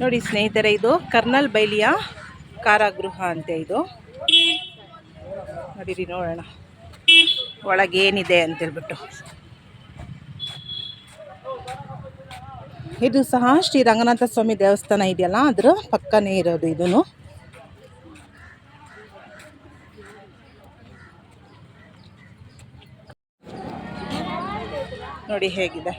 ನೋಡಿ ಸ್ನೇಹಿತರೆ, ಇದು ಕರ್ನಲ್ ಬೈಲಿಯ ಕಾರಾಗೃಹ ಅಂತೆ ಇದು. ನೋಡಿರಿ, ನೋಡೋಣ. ಒಳಗೇನಿದೆ ಅಂತೇಳ್ಬಿಟ್ಟು. ಇದು ಸಹ ಶ್ರೀ ರಂಗನಾಥ ಸ್ವಾಮಿ ದೇವಸ್ಥಾನ ಇದೆಯಲ್ಲ, ಅದ್ರ ಪಕ್ಕನೇ ಇರೋದು ಇದನ್ನು ನೋಡಿ ಹೇಗಿದೆ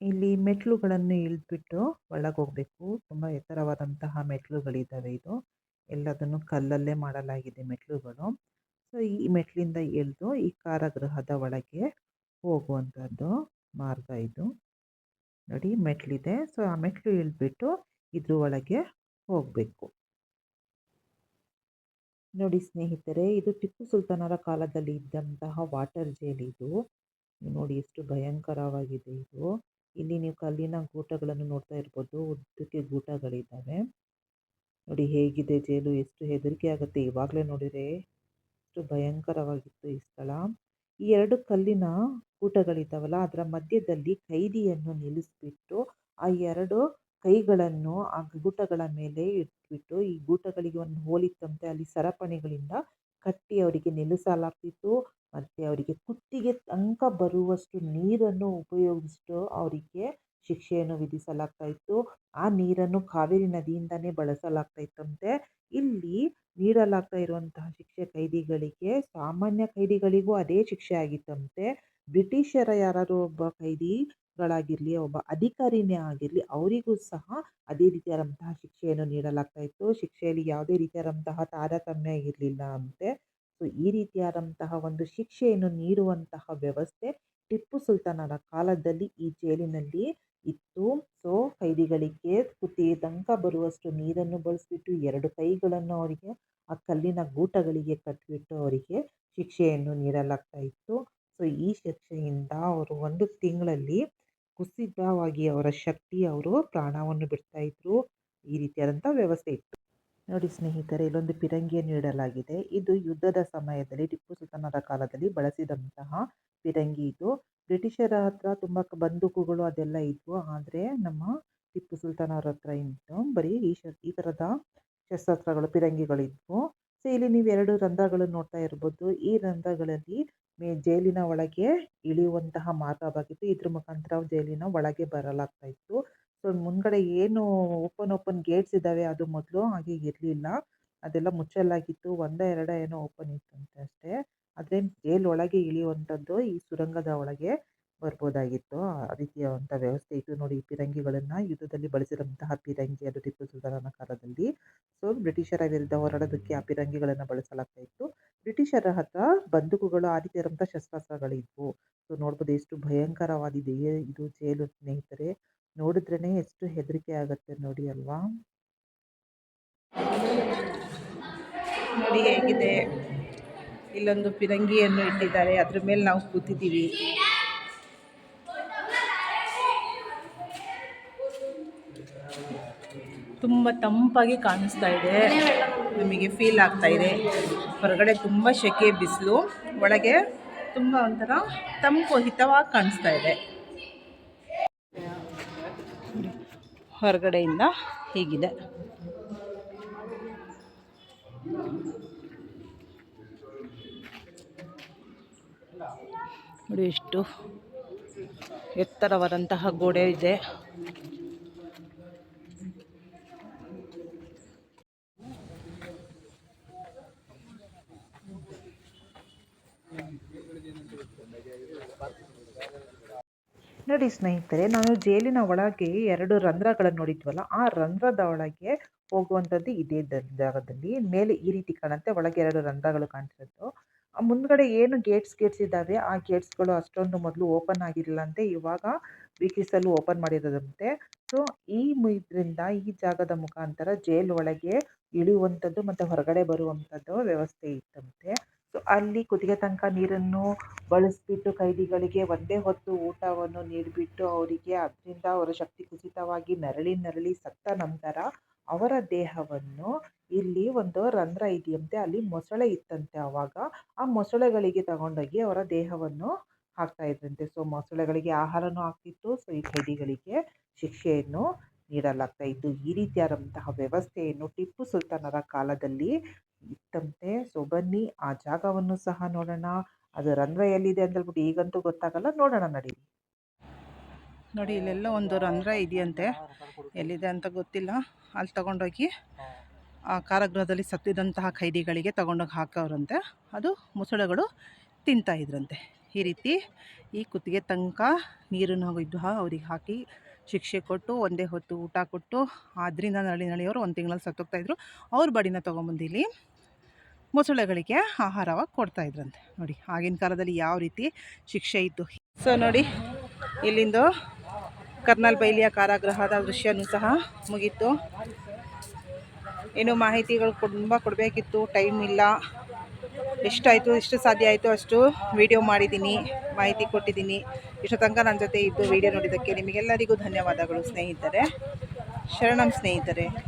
ಇಲ್ಲಿ ಮೆಟ್ಲುಗಳನ್ನು ಇಳಿದ್ಬಿಟ್ಟು ಒಳಗೆ ಹೋಗಬೇಕು. ತುಂಬ ಎತ್ತರವಾದಂತಹ ಮೆಟ್ಲುಗಳಿದ್ದಾವೆ ಇದು. ಎಲ್ಲದನ್ನು ಕಲ್ಲಲ್ಲೇ ಮಾಡಲಾಗಿದೆ ಮೆಟ್ಲುಗಳು ಸೊ ಈ ಮೆಟ್ಲಿಂದ ಇಳಿದು ಈ ಕಾರಾಗೃಹದ ಒಳಗೆ ಹೋಗುವಂಥದ್ದು ಮಾರ್ಗ ಇದು. ನೋಡಿ ಮೆಟ್ಲಿದೆ ಸೊ ಆ ಮೆಟ್ಲು ಇಳಿದ್ಬಿಟ್ಟು ಇದ್ರ ಒಳಗೆ ಹೋಗಬೇಕು. ನೋಡಿ ಸ್ನೇಹಿತರೆ, ಇದು ಟಿಪ್ಪು ಸುಲ್ತಾನರ ಕಾಲದಲ್ಲಿ ಇದ್ದಂತಹ ವಾಟರ್ ಜೇಲ್ ಇದು ನೋಡಿ ಎಷ್ಟು ಭಯಂಕರವಾಗಿದೆ ಇದು. ಇಲ್ಲಿ ನೀವು ಕಲ್ಲಿನ ಗೂಟಗಳನ್ನು ನೋಡ್ತಾ ಇರ್ಬೋದು. ಉದ್ದಕ್ಕೆ ಗೂಟಗಳಿದ್ದಾವೆ. ನೋಡಿ ಹೇಗಿದೆ ಜೇಲು, ಎಷ್ಟು ಹೆದರಿಕೆ ಆಗುತ್ತೆ. ಇವಾಗಲೇ ನೋಡಿದರೆ ಎಷ್ಟು ಭಯಂಕರವಾಗಿತ್ತು ಈ ಸ್ಥಳ. ಈ ಎರಡು ಕಲ್ಲಿನ ಗೂಟಗಳಿದ್ದಾವಲ್ಲ, ಅದರ ಮಧ್ಯದಲ್ಲಿ ಕೈದಿಯನ್ನು ನಿಲ್ಲಿಸ್ಬಿಟ್ಟು ಆ ಎರಡು ಕೈಗಳನ್ನು ಆ ಗೂಟಗಳ ಮೇಲೆ ಇಟ್ಬಿಟ್ಟು, ಈ ಗೂಟಗಳಿಗೆ ಒಂದು ಹೋಲಿತ್ತಂತೆ. ಅಲ್ಲಿ ಸರಪಣಿಗಳಿಂದ ಕಟ್ಟಿ ಅವರಿಗೆ ನಿಲ್ಲಿಸಲಾಗ್ತಿತ್ತು. ಮತ್ತು ಅವರಿಗೆ ಕುತ್ತಿಗೆ ತನಕ ಬರುವಷ್ಟು ನೀರನ್ನು ಉಪಯೋಗಿಸಿಟ್ಟು ಅವರಿಗೆ ಶಿಕ್ಷೆಯನ್ನು ವಿಧಿಸಲಾಗ್ತಾ ಇತ್ತು. ಆ ನೀರನ್ನು ಕಾವೇರಿ ನದಿಯಿಂದನೇ ಬಳಸಲಾಗ್ತಾ ಇತ್ತಂತೆ. ಇಲ್ಲಿ ನೀಡಲಾಗ್ತಾ ಇರುವಂತಹ ಶಿಕ್ಷೆ ಕೈದಿಗಳಿಗೆ, ಸಾಮಾನ್ಯ ಕೈದಿಗಳಿಗೂ ಅದೇ ಶಿಕ್ಷೆ ಆಗಿತ್ತಂತೆ. ಬ್ರಿಟಿಷರ ಯಾರಾದರೂ ಒಬ್ಬ ಕೈದಿಗಳಾಗಿರಲಿ, ಒಬ್ಬ ಅಧಿಕಾರಿನೇ ಆಗಿರಲಿ, ಅವರಿಗೂ ಸಹ ಅದೇ ರೀತಿಯಾದಂತಹ ಶಿಕ್ಷೆಯನ್ನು ನೀಡಲಾಗ್ತಾ ಇತ್ತು. ಶಿಕ್ಷೆಯಲ್ಲಿ ಯಾವುದೇ ರೀತಿಯಾದಂತಹ ತಾರತಮ್ಯ ಇರಲಿಲ್ಲ ಅಂತೆ. ಸೊ ಈ ರೀತಿಯಾದಂತಹ ಒಂದು ಶಿಕ್ಷೆಯನ್ನು ನೀಡುವಂತಹ ವ್ಯವಸ್ಥೆ ಟಿಪ್ಪು ಸುಲ್ತಾನರ ಕಾಲದಲ್ಲಿ ಈ ಜೈಲಿನಲ್ಲಿ ಇತ್ತು. ಸೊ, ಕೈದಿಗಳಿಗೆ ಕುತ್ತಿ ತಂಕ ಬರುವಷ್ಟು ನೀರನ್ನು ಬಳಸಿಬಿಟ್ಟು ಎರಡು ಕೈಗಳನ್ನು ಅವರಿಗೆ, ಆ ಕಲ್ಲಿನ ಗೂಟಗಳಿಗೆ ಕಟ್ಟಿಬಿಟ್ಟು ಅವರಿಗೆ ಶಿಕ್ಷೆಯನ್ನು ನೀಡಲಾಗ್ತಾ ಇತ್ತು. ಸೊ, ಈ ಶಿಕ್ಷೆಯಿಂದ ಅವರು ಒಂದು ತಿಂಗಳಲ್ಲಿ ಕುಸಿತವಾಗಿ ಅವರ ಶಕ್ತಿ, ಅವರು ಪ್ರಾಣವನ್ನು ಬಿಡ್ತಾ ಇದ್ರು. ಈ ರೀತಿಯಾದಂಥ ವ್ಯವಸ್ಥೆ ಇತ್ತು. ನೋಡಿ ಸ್ನೇಹಿತರೆ, ಇಲ್ಲೊಂದು ಪಿರಂಗಿಯನ್ನು ಇಡಲಾಗಿದೆ. ಇದು ಯುದ್ಧದ ಸಮಯದಲ್ಲಿ, ಟಿಪ್ಪು ಸುಲ್ತಾನರ ಕಾಲದಲ್ಲಿ ಬಳಸಿದಂತಹ ಪಿರಂಗಿ ಇದು. ಬ್ರಿಟಿಷರ ಹತ್ರ ತುಂಬ ಬಂದೂಕುಗಳು ಅದೆಲ್ಲ ಇದ್ವು. ಆದರೆ ನಮ್ಮ ಟಿಪ್ಪು ಸುಲ್ತಾನರ ಹತ್ರ ಇತ್ತು ಬರೀ ಈ ಶ, ಈ ಥರದ ಶಸ್ತ್ರಾಸ್ತ್ರಗಳು ಪಿರಂಗಿಗಳಿದ್ವು ಸೊ ಇಲ್ಲಿ ನೀವು ಎರಡು ರಂಧ್ರಗಳನ್ನು ನೋಡ್ತಾ ಇರ್ಬೋದು. ಈ ರಂಧ್ರಗಳಲ್ಲಿ ಮೇ, ಜೈಲಿನ ಒಳಗೆ ಇಳಿಯುವಂತಹ ಮಾರ್ಗವಾಗಿತ್ತು ಇದ್ರ ಮುಖಾಂತರ ಜೈಲಿನ ಒಳಗೆ ಬರಲಾಗ್ತಾ ಇತ್ತು. ಸೊ, ಮುಂದ್ಗಡೆ ಏನು ಓಪನ್ ಓಪನ್ ಗೇಟ್ಸ್ ಇದ್ದಾವೆ ಅದು ಮೊದಲು, ಹಾಗೆ ಇರಲಿಲ್ಲ. ಅದೆಲ್ಲ ಮುಚ್ಚಲಾಗಿತ್ತು. ಒಂದ ಎರಡ ಏನೋ ಓಪನ್ ಇತ್ತು ಅಂತ ಅಷ್ಟೇ. ಆದರೆ ಜೈಲ್ ಒಳಗೆ ಇಳಿಯುವಂಥದ್ದು ಈ ಸುರಂಗದ ಒಳಗೆ ಬರ್ಬೋದಾಗಿತ್ತು. ಆ ವ್ಯವಸ್ಥೆ ಇತ್ತು ನೋಡಿ ಈ ಪಿರಂಗಿಗಳನ್ನು ಯುದ್ಧದಲ್ಲಿ ಬಳಸಿರುವಂತಹ ಪಿರಂಗಿ, ಅದು ಟಿಪ್ಪು ಸುಲ್ತಾನನ ಕಾಲದಲ್ಲಿ. ಸೊ, ಬ್ರಿಟಿಷರ ವಿರುದ್ಧ ಹೋರಾಡೋದಕ್ಕೆ ಆ ಪಿರಂಗಿಗಳನ್ನು ಬಳಸಲಾಗ್ತಾ ಇತ್ತು. ಬ್ರಿಟಿಷರ ಹತ್ರ ಬಂದೂಕುಗಳು ಆ ರೀತಿಯಾದಂಥ ಶಸ್ತ್ರಾಸ್ತ್ರಗಳಿದ್ವು. ಸೊ, ನೋಡ್ಬೋದು ಎಷ್ಟು ಭಯಂಕರವಾದಿದೆ ಇದು ಜೈಲು ಸ್ನೇಹಿತರೆ. ನೋಡಿದ್ರೇ ಎಷ್ಟು ಹೆದರಿಕೆ ಆಗುತ್ತೆ ನೋಡಿ ಅಲ್ವಾ? ನೋಡಿ ಹೇಗಿದೆ. ಇಲ್ಲೊಂದು ಪಿರಂಗಿಯನ್ನು ಇಟ್ಟಿದ್ದಾರೆ. ಅದ್ರ ಮೇಲೆ ನಾವು ಕೂತಿದ್ದೀವಿ. ತುಂಬ ತಂಪಾಗಿ ಕಾಣಿಸ್ತಾ ಇದೆ. ನಮಗೆ ಫೀಲ್ ಆಗ್ತಾ ಇದೆ. ಹೊರಗಡೆ ತುಂಬ ಸೆಕೆ, ಬಿಸಿಲು. ಒಳಗೆ ತುಂಬ ಒಂಥರ ತಂಪು, ಹಿತವಾಗಿ ಕಾಣಿಸ್ತಾ ಇದೆ. ಹೊರಗಡೆಯಿಂದ ಹೀಗಿದೆ. ನೋಡಿ ಎಷ್ಟು ಎತ್ತರವಾದಂತಹ ಗೋಡೆ ಇದೆ. ನೋಡಿ ಸ್ನೇಹಿತರೆ, ನಾನು ಜೈಲಿನ ಒಳಗೆ ಎರಡು ರಂಧ್ರಗಳನ್ನು ನೋಡಿದ್ವಲ್ಲ, ಆ ರಂಧ್ರದ ಒಳಗೆ ಹೋಗುವಂಥದ್ದು ಇದೇ ಜಾಗದಲ್ಲಿ. ಮೇಲೆ ಈ ರೀತಿ ಕಾಣುತ್ತೆ, ಒಳಗೆ ಎರಡು ರಂಧ್ರಗಳು ಕಾಣಿಸುತ್ತೆ ಮುಂದ್ಗಡೆ ಏನು ಗೇಟ್ಸ್ ಗೇಟ್ಸ್ ಇದ್ದಾವೆ, ಆ ಗೇಟ್ಸ್ಗಳು ಅಷ್ಟೊಂದು ಮೊದಲು ಓಪನ್ ಆಗಿರಲಿಲ್ಲ ಅಂತೆ ಇವಾಗ ಬ್ರಿಟಿಷಲ್ಲೂ ಓಪನ್ ಮಾಡಿರೋದಂತೆ. ಸೊ, ಈ ಇದರಿಂದ ಈ ಜಾಗದ ಮುಖಾಂತರ ಜೈಲ್ ಒಳಗೆ ಇಳಿಯುವಂಥದ್ದು ಮತ್ತು ಹೊರಗಡೆ ಬರುವಂಥದ್ದು ವ್ಯವಸ್ಥೆ ಇತ್ತಂತೆ. ಸೊ ಅಲ್ಲಿ ಕುದಿಗೆ ತನಕ ನೀರನ್ನು ಬಳಸಿಬಿಟ್ಟು ಕೈದಿಗಳಿಗೆ ಒಂದೇ ಹೊತ್ತು ಊಟವನ್ನು ನೀಡಿಬಿಟ್ಟು ಅವರಿಗೆ ಅದರಿಂದ ಅವರ ಶಕ್ತಿ ಕುಸಿತವಾಗಿ ನರಳಿ ನರಳಿ ಸತ್ತ ನಂತರ ಅವರ ದೇಹವನ್ನು ಇಲ್ಲಿ ಒಂದು ರಂಧ್ರ ಇದೆಯಂತೆ ಅಲ್ಲಿ ಮೊಸಳೆ ಇತ್ತಂತೆ ಆವಾಗ ಆ ಮೊಸಳೆಗಳಿಗೆ ತಗೊಂಡೋಗಿ ಅವರ ದೇಹವನ್ನು ಹಾಕ್ತಾ ಇದ್ರಂತೆ. ಸೊ ಮೊಸಳೆಗಳಿಗೆ ಆಹಾರನೂ ಆಗ್ತಿತ್ತು. ಸೊ ಈ ಕೈದಿಗಳಿಗೆ ಶಿಕ್ಷೆಯನ್ನು ನೀಡಲಾಗ್ತಾ ಇತ್ತು. ಈ ರೀತಿಯಾದಂತಹ ವ್ಯವಸ್ಥೆಯನ್ನು ಟಿಪ್ಪು ಸುಲ್ತಾನರ ಕಾಲದಲ್ಲಿ ಇತ್ತಂತೆ. ಸೊ ಬನ್ನಿ, ಆ ಜಾಗವನ್ನು ಸಹ ನೋಡೋಣ. ಅದು ರಂಧ್ರ ಎಲ್ಲಿದೆ ಅಂತ ಹೇಳ್ಬಿಟ್ಟು ಈಗಂತೂ ಗೊತ್ತಾಗಲ್ಲ. ನೋಡೋಣ ನಡಿ. ನೋಡಿ, ಇಲ್ಲೆಲ್ಲ ಒಂದು ರಂಧ್ರ ಇದೆಯಂತೆ. ಎಲ್ಲಿದೆ ಅಂತ ಗೊತ್ತಿಲ್ಲ. ಅಲ್ಲಿ ತಗೊಂಡೋಗಿ ಆ ಕಾರಾಗೃಹದಲ್ಲಿ ಸತ್ತಿದಂತಹ ಖೈದಿಗಳಿಗೆ ತಗೊಂಡೋಗಿ ಹಾಕೋರಂತೆ ಅದು ಮೊಸಳೆಗಳು ತಿಂತಾಯಿದ್ರಂತೆ ಈ ರೀತಿ ಈ ಕುತ್ತಿಗೆ ತನಕ ನೀರನ್ನು ಇದ್ದು ಅವರಿಗೆ ಹಾಕಿ ಶಿಕ್ಷೆ ಕೊಟ್ಟು, ಒಂದೇ ಹೊತ್ತು ಊಟ ಕೊಟ್ಟು ಅದರಿಂದ ನಳಿ ನಳಿಯವರು ಒಂದು ತಿಂಗಳಲ್ಲಿ ಸತ್ತೋಗ್ತಾಯಿದ್ರು ಅವ್ರ ಬಡಿನ ತೊಗೊಂಬಂದು ಇಲ್ಲಿ ಮೊಸಳೆಗಳಿಗೆ ಆಹಾರವಾಗಿ ಕೊಡ್ತಾಯಿದ್ರಂತೆ ನೋಡಿ, ಆಗಿನ ಕಾಲದಲ್ಲಿ ಯಾವ ರೀತಿ ಶಿಕ್ಷೆ ಇತ್ತು. ಸೊ ನೋಡಿ, ಇಲ್ಲಿಂದು ಕರ್ನಲ್ ಬೈಲಿಯ ಕಾರಾಗೃಹದ ದೃಶ್ಯನೂ ಸಹ ಮುಗೀತು. ಇನ್ನು ಮಾಹಿತಿಗಳು ತುಂಬ ಕೊಡಬೇಕಿತ್ತು. ಟೈಮ್ ಇಲ್ಲ. ಎಷ್ಟಾಯಿತು, ಎಷ್ಟು ಸಾಧ್ಯ ಆಯಿತು ಅಷ್ಟು ವಿಡಿಯೋ ಮಾಡಿದ್ದೀನಿ, ಮಾಹಿತಿ ಕೊಟ್ಟಿದ್ದೀನಿ. ಇಷ್ಟು ತನಕ ನನ್ನ ಜೊತೆ ಇದ್ದು ವಿಡಿಯೋ ನೋಡಿದ್ದಕ್ಕೆ ನಿಮಗೆಲ್ಲರಿಗೂ ಧನ್ಯವಾದಗಳು ಸ್ನೇಹಿತರೆ. ಶರಣಂ ಸ್ನೇಹಿತರೆ.